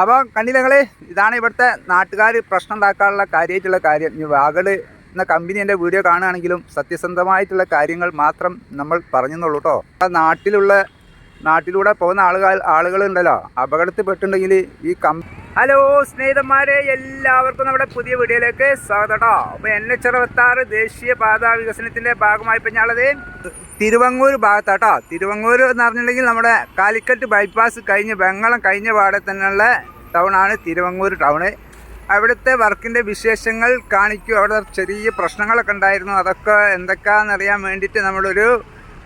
അപ്പോൾ കണ്ടില്ല ഇതാണ് ഇവിടുത്തെ നാട്ടുകാർ പ്രശ്നം ഉണ്ടാക്കാനുള്ള കാര്യമായിട്ടുള്ള കാര്യം. ഇനി വാഗഡ് എന്ന കമ്പനി എന്റെ വീഡിയോ കാണുകയാണെങ്കിലും സത്യസന്ധമായിട്ടുള്ള കാര്യങ്ങൾ മാത്രം നമ്മൾ പറഞ്ഞെന്നുള്ളൂ കേട്ടോ നാട്ടിലുള്ള നാട്ടിലൂടെ പോകുന്ന ആളുകൾ ആളുകളുണ്ടല്ലോ. അപകടത്തിൽപ്പെട്ടുണ്ടെങ്കിൽ ഈ കം ഹലോ സ്നേഹിതന്മാരെ എല്ലാവർക്കും നമ്മുടെ പുതിയ വീഡിയോയിലേക്ക് സ്വാഗതം അപ്പോൾ എൻ എച്ച് അറുപത്താറ് ദേശീയ പാത വികസനത്തിന്റെ ഭാഗമായി ഇപ്പം ഞാനുള്ളത് തിരുവങ്ങൂർ ഭാഗത്താട്ടോ. തിരുവങ്ങൂർ എന്ന് പറഞ്ഞിട്ടുണ്ടെങ്കിൽ നമ്മുടെ കാലിക്കറ്റ് ബൈപ്പാസ് കഴിഞ്ഞ് വെങ്ങളം കഴിഞ്ഞ പാടെ തന്നെയുള്ള ടൗണാണ് തിരുവങ്ങൂർ ടൗണ് അവിടുത്തെ വർക്കിന്റെ വിശേഷങ്ങൾ കാണിക്കും. അവിടെ ചെറിയ പ്രശ്നങ്ങളൊക്കെ ഉണ്ടായിരുന്നു. അതൊക്കെ എന്തൊക്കെയാണെന്നറിയാൻ വേണ്ടിയിട്ട് നമ്മളൊരു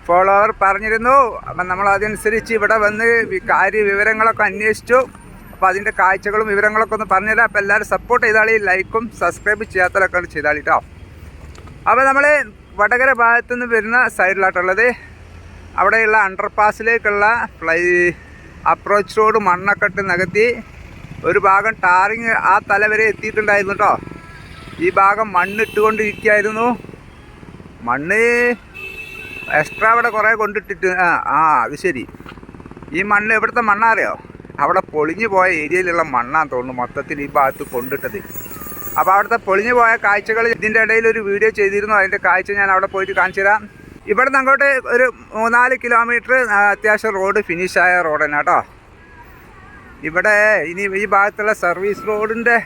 ഫോളോവർ പറഞ്ഞിരുന്നു. അപ്പം നമ്മൾ അതനുസരിച്ച് ഇവിടെ വന്ന് കാര്യ വിവരങ്ങളൊക്കെ അന്വേഷിച്ചു. അപ്പോൾ അതിന്റെ കാഴ്ചകളും വിവരങ്ങളൊക്കെ ഒന്ന് പറഞ്ഞുതരാം അപ്പോൾ എല്ലാവരും സപ്പോർട്ട് ചെയ്താളി ലൈക്കും സബ്സ്ക്രൈബ് ചെയ്യാത്തതൊക്കെ ചെയ്താളി കേട്ടോ. അപ്പോൾ നമ്മൾ വടകര ഭാഗത്തു നിന്ന് വരുന്ന സൈഡിലായിട്ടുള്ളത് അവിടെയുള്ള അണ്ടർപാസിലേക്കുള്ള ഫ്ലൈ അപ്രോച്ച് റോഡ് മണ്ണൊക്കെ ഇട്ട് നികത്തി ഒരു ഭാഗം ടാറിങ് ആ തല വരെ എത്തിയിട്ടുണ്ടായിരുന്നു കേട്ടോ. ഈ ഭാഗം മണ്ണിട്ടുകൊണ്ടിരിക്കുകയായിരുന്നു. മണ്ണ് എക്സ്ട്രാ അവിടെ കുറേ കൊണ്ടിട്ടിട്ട് ആ ആ അത് ശരി. ഈ മണ്ണ് എവിടുത്തെ മണ്ണാറിയോ അവിടെ പൊളിഞ്ഞു പോയ ഏരിയയിലുള്ള മണ്ണാന്ന് തോന്നുന്നു മൊത്തത്തിൽ ഈ ഭാഗത്ത് കൊണ്ടിട്ടത്. അപ്പോൾ അവിടുത്തെ പൊളിഞ്ഞു പോയ കാഴ്ചകൾ ഇതിന്റെ ഇടയിൽ ഒരു വീഡിയോ ചെയ്തിരുന്നു. അതിന്റെ കാഴ്ച ഞാൻ അവിടെ പോയിട്ട് കാണിച്ചു തരാം. ഇവിടെ നിന്ന് അങ്ങോട്ട് ഒരു മൂന്നാൽ കിലോമീറ്റർ അത്യാവശ്യം റോഡ് ഫിനിഷായ റോഡ് തന്നെ കേട്ടോ. ഇവിടെ ഇനി ഈ ഭാഗത്തുള്ള സർവീസ് റോഡിന്റെ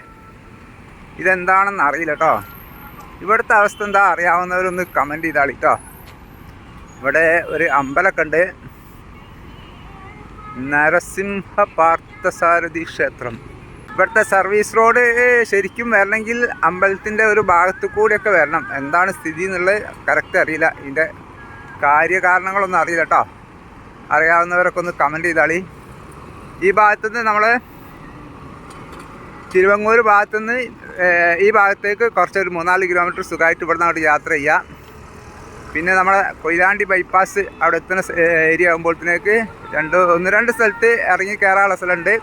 ഇതെന്താണെന്ന് അറിയില്ല കേട്ടോ. ഇവിടുത്തെ അവസ്ഥ എന്താ അറിയാവുന്നവരൊന്ന് കമന്റ് ചെയ്താളി കേട്ടോ. ഇവിടെ ഒരു അമ്പലമൊക്കെ ഉണ്ട്. നരസിംഹ പാർത്ഥസാരഥി ക്ഷേത്രം. ഇവിടുത്തെ സർവീസ് റോഡ് ശരിക്കും വരണമെങ്കിൽ അമ്പലത്തിന്റെ ഒരു ഭാഗത്തു കൂടിയൊക്കെ വരണം. എന്താണ് സ്ഥിതി എന്നുള്ളത് കറക്റ്റ് അറിയില്ല. ഇതിന്റെ കാര്യകാരണങ്ങളൊന്നും അറിയില്ല കേട്ടോ. അറിയാവുന്നവരൊക്കെ ഒന്ന് കമന്റ് ചെയ്താളി. ഈ ഭാഗത്തുനിന്ന് നമ്മൾ തിരുവങ്ങൂർ ഭാഗത്തുനിന്ന് ഈ ഭാഗത്തേക്ക് കുറച്ചൊരു മൂന്നാൽ കിലോമീറ്റർ സുഖമായിട്ട് ഇവിടുന്ന് അങ്ങോട്ട് യാത്ര ചെയ്യാം. പിന്നെ നമ്മുടെ കൊയിലാണ്ടി ബൈപ്പാസ് അവിടെ എത്തുന്ന ഏരിയ ആകുമ്പോഴത്തേക്ക് രണ്ട് ഒന്ന് രണ്ട് സ്ഥലത്ത് ഇറങ്ങി കയറാനുള്ള സ്ഥലമുണ്ട്.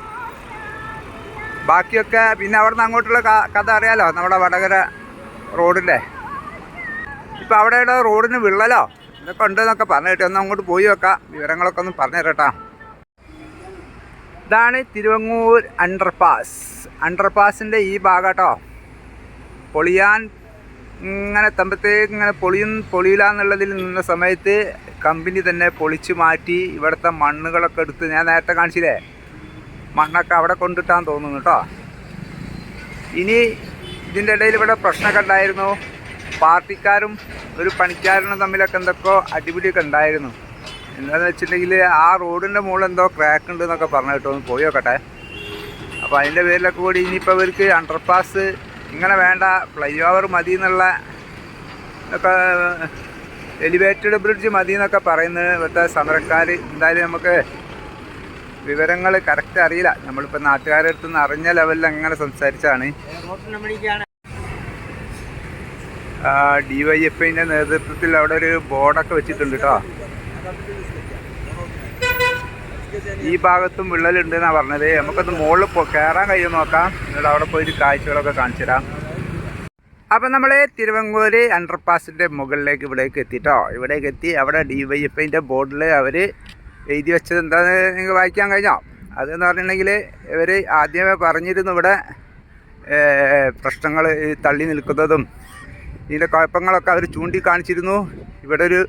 ബാക്കിയൊക്കെ പിന്നെ അവിടെ നിന്ന് അങ്ങോട്ടുള്ള കഥ അറിയാലോ നമ്മുടെ വടകര റോഡിന്റെ ഇപ്പം അവിടെ ഇവിടെ റോഡിന് വിള്ളലോ ഇതൊക്കെ ഉണ്ടെന്നൊക്കെ കേട്ടോ. ഒന്ന് അങ്ങോട്ട് പോയി വെക്കാം വിവരങ്ങളൊക്കെ ഒന്ന് പറഞ്ഞു തരട്ടാ ഇതാണ് തിരുവങ്ങൂർ അണ്ടർപാസ് അണ്ടർപാസിന്റെ ഈ ഭാഗം കേട്ടോ. പൊളിയാൻ ഇങ്ങനെ തമ്പത്തേക്ക് ഇങ്ങനെ പൊളിയും പൊളിയില്ല എന്നുള്ളതിൽ നിന്ന സമയത്ത് കമ്പനി തന്നെ പൊളിച്ചു മാറ്റി ഇവിടുത്തെ മണ്ണുകളൊക്കെ എടുത്ത് ഞാൻ നേരത്തെ കാണിച്ചില്ലേ? മണ്ണൊക്കെ അവിടെ കൊണ്ടിട്ടാന്ന് തോന്നുന്നു കേട്ടോ. ഇനി ഇതിന്റെ ഇടയിൽ ഇവിടെ പ്രശ്നമൊക്കെ ഉണ്ടായിരുന്നു. പാർട്ടിക്കാരും ഒരു പണിക്കാരനും തമ്മിലൊക്കെ എന്തൊക്കെയോ അടിപിടിയൊക്കെ ഉണ്ടായിരുന്നു. എന്താണെന്ന് വെച്ചിട്ടുണ്ടെങ്കിൽ ആ റോഡിന്റെ മുകളിൽ എന്തോ ക്രാക്ക് ഉണ്ട് എന്നൊക്കെ പറഞ്ഞു കേട്ടോ ഒന്ന് പോയി നോക്കട്ടെ. അപ്പോൾ അതിന്റെ പേരിലൊക്കെ കൂടി ഇനിയിപ്പോൾ ഇവർക്ക് അണ്ടർപാസ് ഇങ്ങനെ വേണ്ട ഫ്ലൈ ഓവർ മതി എന്നുള്ള ഒക്കെ എലിവേറ്റഡ് ബ്രിഡ്ജ് മതി എന്നൊക്കെ പറയുന്നത് ഇവിടുത്തെ സമരക്കാർ എന്തായാലും നമുക്ക് വിവരങ്ങൾ കറക്റ്റ് അറിയില്ല. നമ്മളിപ്പോൾ നാട്ടുകാരുടെ അടുത്ത് നിന്ന് അറിഞ്ഞ ലെവലിൽ അങ്ങനെ സംസാരിച്ചാണ്. ഡി വൈ എഫ് ഐന്റെ നേതൃത്വത്തിൽ അവിടെ ഒരു ബോർഡൊക്കെ വെച്ചിട്ടുണ്ട് കേട്ടോ ഈ ഭാഗത്തും വിള്ളലുണ്ട് എന്നാണ് പറഞ്ഞത് നമുക്കത് മുകളിൽ കയറാൻ കഴിയും നോക്കാം. എന്നിട്ട് അവിടെ പോയിട്ട് കാഴ്ചകളൊക്കെ കാണിച്ചു തരാം അപ്പം നമ്മൾ തിരുവങ്കൂര് അണ്ടർപാസിന്റെ മുകളിലേക്ക് ഇവിടേക്ക് എത്തിട്ടോ. ഇവിടേക്ക് എത്തി. അവിടെ ഡി വൈ എഫ് ഐന്റെ ബോർഡിൽ അവർ എഴുതി വെച്ചത് എന്താണെന്ന് നിങ്ങൾക്ക് വായിക്കാൻ കഴിഞ്ഞോ? അതെന്ന് പറഞ്ഞിട്ടുണ്ടെങ്കിൽ ഇവർ ആദ്യമേ പറഞ്ഞിരുന്നു ഇവിടെ പ്രശ്നങ്ങൾ തള്ളി നിൽക്കുന്നതും ഇതിന്റെ കുഴപ്പങ്ങളൊക്കെ അവർ ചൂണ്ടിക്കാണിച്ചിരുന്നു. ഇവിടെ ഒരു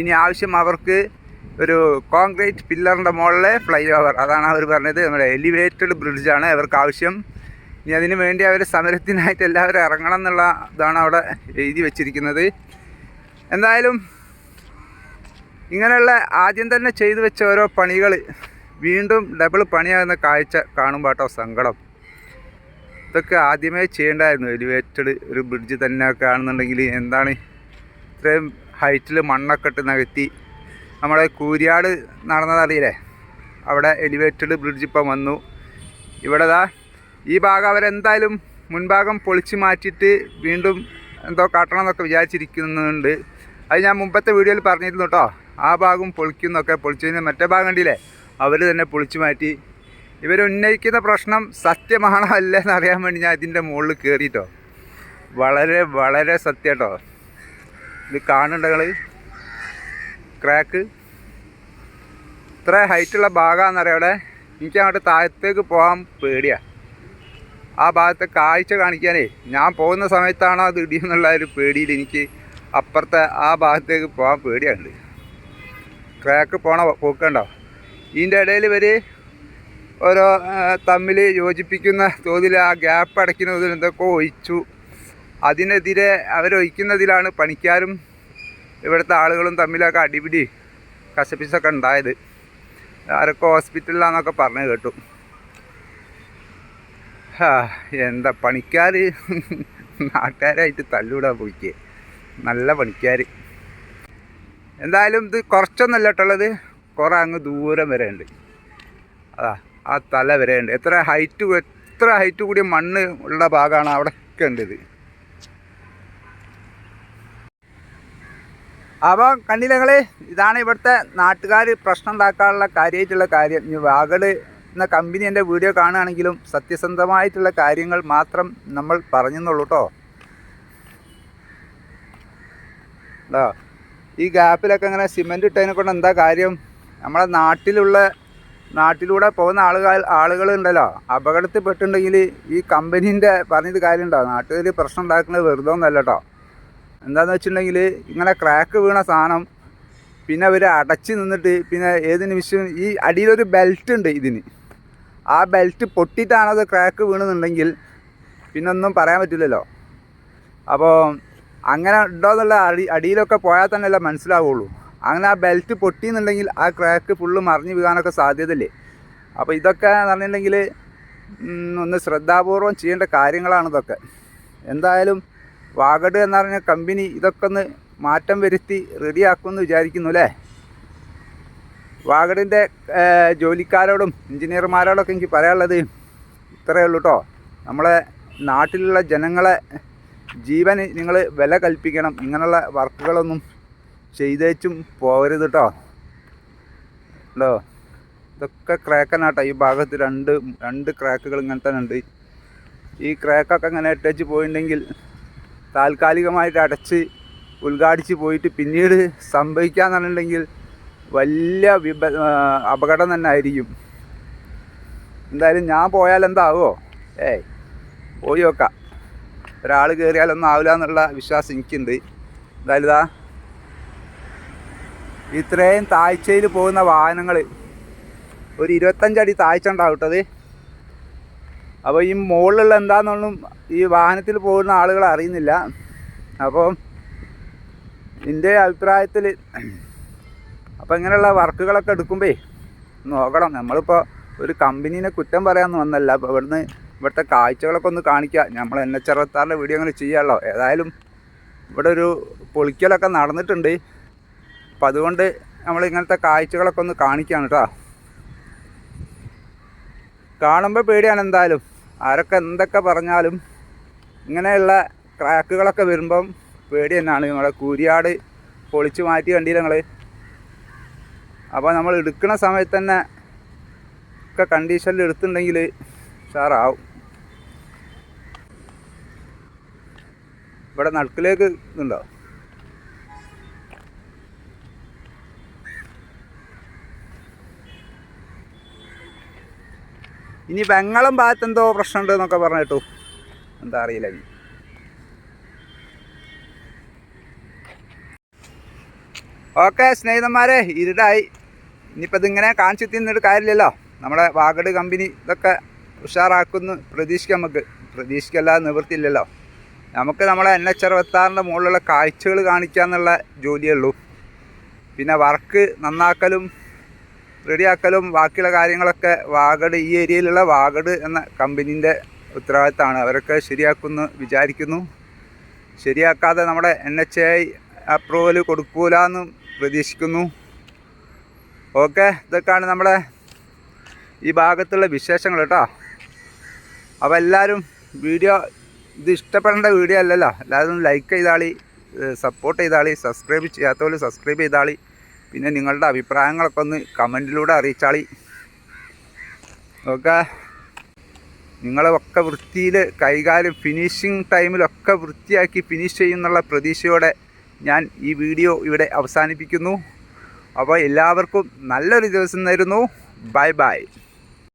ഇനി ആവശ്യം അവർക്ക് ഒരു കോൺക്രീറ്റ് പില്ലറിന്റെ മുകളിലെ ഫ്ലൈ ഓവർ അതാണ് അവർ പറഞ്ഞത്. നമ്മുടെ എലിവേറ്റഡ് ബ്രിഡ്ജാണ് അവർക്ക് ആവശ്യം. ഇനി അതിന് വേണ്ടി അവർ സമരത്തിനായിട്ട് എല്ലാവരും ഇറങ്ങണം എന്നുള്ള ഇതാണ് അവിടെ എഴുതി വെച്ചിരിക്കുന്നത്. എന്തായാലും ഇങ്ങനെയുള്ള ആദ്യം തന്നെ ചെയ്തു വെച്ച ഓരോ പണികൾ വീണ്ടും ഡബിൾ പണിയാകുന്ന കാഴ്ച കാണുമ്പോൾ കേട്ടോ സങ്കടം. ഇതൊക്കെ ആദ്യമേ ചെയ്യേണ്ടായിരുന്നു. എലിവേറ്റഡ് ഒരു ബ്രിഡ്ജ് തന്നെ ആണെന്നുണ്ടെങ്കിൽ എന്താണ് ഇത്രയും ഹൈറ്റിൽ മണ്ണൊക്കെ ഇട്ട് നികത്തി നമ്മുടെ കൂരിയാട് നടന്നതറിയില്ലേ അവിടെ എലിവേറ്റഡ് ബ്രിഡ്ജ് ഇപ്പം വന്നു. ഇവിടെ ദാ ഈ ഭാഗം അവരെന്തായാലും മുൻഭാഗം പൊളിച്ച് മാറ്റിയിട്ട് വീണ്ടും എന്തോ കാട്ടണം എന്നൊക്കെ വിചാരിച്ചിരിക്കുന്നുണ്ട്. അത് ഞാൻ മുമ്പത്തെ വീഡിയോയിൽ പറഞ്ഞിരുന്നു കേട്ടോ ആ ഭാഗം പൊളിക്കുന്നൊക്കെ പൊളിച്ചു കഴിഞ്ഞാൽ മറ്റേ ഭാഗം കണ്ടില്ലേ? അവർ തന്നെ പൊളിച്ചു മാറ്റി. ഇവർ ഉന്നയിക്കുന്ന പ്രശ്നം സത്യമാണോ അല്ലെന്ന് അറിയാൻ വേണ്ടി ഞാൻ ഇതിന്റെ മുകളിൽ കയറിയിട്ടോ വളരെ വളരെ സത്യം കേട്ടോ ഇത് കാണുന്നുണ്ടെങ്കിൽ ക്രാക്ക്. ഇത്ര ഹൈറ്റുള്ള ഭാഗമാണെന്നറിയാം അവിടെ. എനിക്ക് അങ്ങോട്ട് താഴത്തേക്ക് പോകാൻ പേടിയാണ് ആ ഭാഗത്തെ കാഴ്ച കാണിക്കാനേ ഞാൻ പോകുന്ന സമയത്താണോ അത് ഇടിയെന്നുള്ള ഒരു പേടിയിൽ എനിക്ക് അപ്പുറത്തെ ആ ഭാഗത്തേക്ക് പോകാൻ പേടിയാണ് ക്രാക്ക് പോണ പോക്കണ്ടോ ഇതിന്റെ ഇടയിൽ ഇവർ ഓരോ തമ്മിൽ യോജിപ്പിക്കുന്ന തോതിൽ ആ ഗ്യാപ്പ് അടയ്ക്കുന്നതിൽ എന്തൊക്കെ ഒഴിച്ചു. അതിനെതിരെ അവരൊഴിക്കുന്നതിലാണ് പണിക്കാരും ഇവിടുത്തെ ആളുകളും തമ്മിലൊക്കെ അടിപിടി കശപ്പിച്ചൊക്കെ ഉണ്ടായത്. ആരൊക്കെ ഹോസ്പിറ്റലിലാന്നൊക്കെ പറഞ്ഞു കേട്ടു. എന്താ പണിക്കാർ നാട്ടുകാരായിട്ട് തല്ലൂടാൻ പോയിക്ക്. നല്ല പണിക്കാർ എന്തായാലും ഇത് കുറച്ചൊന്നല്ല കേട്ടുള്ളത് കുറേ അങ്ങ് ദൂരം വരെ ഉണ്ട്. അതാ ആ തല വരെ ഉണ്ട്. എത്ര ഹൈറ്റ് എത്ര ഹൈറ്റ് കൂടിയ മണ്ണ് ഉള്ള ഭാഗമാണ് അവിടെയൊക്കെ ഉണ്ട് ഇത് അപ്പം കണ്ടില്ലങ്ങൾ ഇതാണ് ഇവിടുത്തെ നാട്ടുകാർ പ്രശ്നം ഉണ്ടാക്കാനുള്ള കാര്യമായിട്ടുള്ള കാര്യം. ഇനി വാഗൾ എന്ന കമ്പനി എന്റെ വീഡിയോ കാണുകയാണെങ്കിലും സത്യസന്ധമായിട്ടുള്ള കാര്യങ്ങൾ മാത്രം നമ്മൾ പറഞ്ഞെന്നുള്ളൂ കേട്ടോ. ഈ ഗ്യാപ്പിലൊക്കെ ഇങ്ങനെ സിമെന്റ് ഇട്ടതിനെ കൊണ്ട് എന്താ കാര്യം? നമ്മളെ നാട്ടിലുള്ള നാട്ടിലൂടെ പോകുന്ന ആളുകൾ ആളുകളുണ്ടല്ലോ അപകടത്തിൽ പെട്ടിട്ടുണ്ടെങ്കിൽ ഈ കമ്പനീന്റെ പറഞ്ഞത് കാര്യമുണ്ടോ? നാട്ടിൽ പ്രശ്നം ഉണ്ടാക്കുന്നത് വെറുതെ ഒന്നല്ല കേട്ടോ. എന്താണെന്ന് വെച്ചിട്ടുണ്ടെങ്കിൽ ഇങ്ങനെ ക്രാക്ക് വീണ സാധനം പിന്നെ അവർ അടച്ച് നിന്നിട്ട് പിന്നെ ഏത് നിമിഷവും ഈ അടിയിലൊരു ബെൽറ്റ് ഉണ്ട് ഇതിന്. ആ ബെൽറ്റ് പൊട്ടിയിട്ടാണത് ക്രാക്ക് വീണെന്നുണ്ടെങ്കിൽ പിന്നെ ഒന്നും പറയാൻ പറ്റില്ലല്ലോ. അപ്പോൾ അങ്ങനെ ഉണ്ടോ എന്നുള്ള അടി അടിയിലൊക്കെ പോയാൽ തന്നെയല്ല മനസ്സിലാവുള്ളൂ. അങ്ങനെ ആ ബെൽറ്റ് പൊട്ടിയെന്നുണ്ടെങ്കിൽ ആ ക്രാക്ക് ഫുള്ള് മറിഞ്ഞ് വീഴാനൊക്കെ സാധ്യതയില്ലേ? അപ്പോൾ ഇതൊക്കെ എന്ന് പറഞ്ഞിട്ടുണ്ടെങ്കിൽ ഒന്ന് ശ്രദ്ധാപൂർവം ചെയ്യേണ്ട കാര്യങ്ങളാണ് ഇതൊക്കെ. എന്തായാലും വാഗഡ് എന്ന് പറഞ്ഞ കമ്പനി ഇതൊക്കെ ഒന്ന് മാറ്റം വരുത്തി റെഡിയാക്കുമെന്ന് വിചാരിക്കുന്നു അല്ലേ? വാഗഡിന്റെ ജോലിക്കാരോടും എഞ്ചിനീയർമാരോടൊക്കെ എനിക്ക് പറയാനുള്ളത് ഇത്രയേ ഉള്ളൂ കേട്ടോ നമ്മളെ നാട്ടിലുള്ള ജനങ്ങളെ ജീവന് നിങ്ങൾ വില കൽപ്പിക്കണം. ഇങ്ങനെയുള്ള വർക്കുകളൊന്നും ചെയ്തേച്ചും പോകരുത് കേട്ടോ ഉണ്ടോ ഇതൊക്കെ ക്രാക്കനാട്ടോ. ഈ ഭാഗത്ത് രണ്ട് രണ്ട് ക്രാക്കുകൾ ഇങ്ങനെ തന്നെ ഉണ്ട്. ഈ ക്രാക്കൊക്കെ ഇങ്ങനെ ഇട്ടേച്ച് പോയിട്ടുണ്ടെങ്കിൽ താൽക്കാലികമായിട്ട് അടച്ച് ഉദ്ഘാടിച്ച് പോയിട്ട് പിന്നീട് സംഭവിക്കാന്നുണ്ടെങ്കിൽ വലിയ വിപ അപകടം തന്നെ ആയിരിക്കും. എന്തായാലും ഞാൻ പോയാൽ എന്താവോ? ഏയ് പോയി നോക്കാം. ഒരാൾ കയറിയാലൊന്നും ആവില്ല എന്നുള്ള വിശ്വാസം എനിക്കുണ്ട്. എന്തായാലും ഇതാ. ഇത്രയും താഴ്ചയിൽ പോകുന്ന വാഹനങ്ങൾ ഒരു ഇരുപത്തഞ്ചടി താഴ്ച ഉണ്ടാവട്ടത് അപ്പോൾ ഈ മുകളിലുള്ള എന്താണെന്നൊന്നും ഈ വാഹനത്തിൽ പോകുന്ന ആളുകൾ അറിയുന്നില്ല. അപ്പോൾ എന്റെ അഭിപ്രായത്തിൽ അപ്പോൾ ഇങ്ങനെയുള്ള വർക്കുകളൊക്കെ എടുക്കുമ്പേ നോക്കണം. നമ്മളിപ്പോൾ ഒരു കമ്പനീനെ കുറ്റം പറയാമെന്ന് വന്നല്ല. അപ്പോൾ ഇവിടുന്ന് ഇവിടുത്തെ കാഴ്ചകളൊക്കെ ഒന്ന് കാണിക്കുക നമ്മൾ എൻ എച്ച് അറുപത്താറിന്റെ വീഡിയോ അങ്ങനെ ചെയ്യാമല്ലോ ഏതായാലും ഇവിടെ ഒരു പൊളിക്കലൊക്കെ നടന്നിട്ടുണ്ട്. അപ്പം അതുകൊണ്ട് നമ്മൾ ഇങ്ങനത്തെ കാഴ്ചകളൊക്കെ ഒന്ന് കാണിക്കുകയാണ് കേട്ടോ കാണുമ്പോൾ പേടിയാണ് എന്തായാലും. ആരൊക്കെ എന്തൊക്കെ പറഞ്ഞാലും ഇങ്ങനെയുള്ള ക്രാക്കുകളൊക്കെ വരുമ്പം പേടി തന്നെയാണ്. നമ്മളെ കൂരിയാട് പൊളിച്ച് മാറ്റി കണ്ടില്ല നിങ്ങൾ അപ്പോൾ നമ്മൾ എടുക്കുന്ന സമയത്ത് തന്നെ ഒക്കെ കണ്ടീഷനിൽ എടുത്തിട്ടുണ്ടെങ്കിൽ ഉഷാറാവും. ഇവിടെ നടുക്കിലേക്ക് ഇതുണ്ടോ? ഇനി വെങ്ങളം ഭാഗത്ത് എന്തോ പ്രശ്നമുണ്ട് എന്നൊക്കെ പറഞ്ഞു കേട്ടു എന്താ അറിയില്ല ഇനി. ഓക്കെ സ്നേഹിതന്മാരെ ഇരുടായി. ഇനിയിപ്പോൾ ഇതിങ്ങനെ കാണിച്ചു തിന്നിട്ട് കാര്യമില്ലല്ലോ. നമ്മുടെ വാഗഡ് കമ്പനി ഇതൊക്കെ ഉഷാറാക്കുന്നു. പ്രതീക്ഷിക്കാം നമുക്ക്. പ്രതീക്ഷിക്കല്ലാതെ നിവൃത്തിയില്ലല്ലോ. നമുക്ക് നമ്മളെ എൻ എച്ച് അറുപത്താറിന്റെ മുകളിലുള്ള കാഴ്ചകൾ കാണിക്കുക എന്നുള്ള ജോലിയേ ഉള്ളൂ. പിന്നെ വർക്ക് നന്നാക്കലും റെഡിയാക്കലും ബാക്കിയുള്ള കാര്യങ്ങളൊക്കെ വാഗഡ് ഈ ഏരിയയിലുള്ള വാഗഡ് എന്ന കമ്പനീന്റെ ഉത്തരവാദിത്തമാണ്. അവരൊക്കെ ശരിയാക്കുമെന്ന് വിചാരിക്കുന്നു. ശരിയാക്കാതെ നമ്മുടെ എൻ എച്ച് ഐ അപ്രൂവൽ കൊടുക്കൂല എന്നും പ്രതീക്ഷിക്കുന്നു. ഓക്കെ ഇതൊക്കെയാണ് നമ്മുടെ ഈ ഭാഗത്തുള്ള വിശേഷങ്ങൾ കേട്ടോ. അപ്പോൾ എല്ലാവരും വീഡിയോ ഇത് ഇഷ്ടപ്പെടേണ്ട വീഡിയോ അല്ലല്ലോ. എല്ലാവരും ലൈക്ക് ചെയ്താളി സപ്പോർട്ട് ചെയ്താളി സബ്സ്ക്രൈബ് ചെയ്യാത്തവർ സബ്സ്ക്രൈബ് ചെയ്താളി. പിന്നെ നിങ്ങളുടെ അഭിപ്രായങ്ങളൊക്കെ ഒന്ന് കമന്റിലൂടെ അറിയിച്ചാളി. ഓക്കെ? നിങ്ങളൊക്കെ വൃത്തിയിൽ കൈകാര്യം ഫിനിഷിങ് ടൈമിലൊക്കെ വൃത്തിയാക്കി ഫിനിഷ് ചെയ്യുന്നുള്ള പ്രതീക്ഷയോടെ ഞാൻ ഈ വീഡിയോ ഇവിടെ അവസാനിപ്പിക്കുന്നു. അപ്പോൾ എല്ലാവർക്കും നല്ലൊരു ദിവസം തരുന്നു ബൈ ബൈ.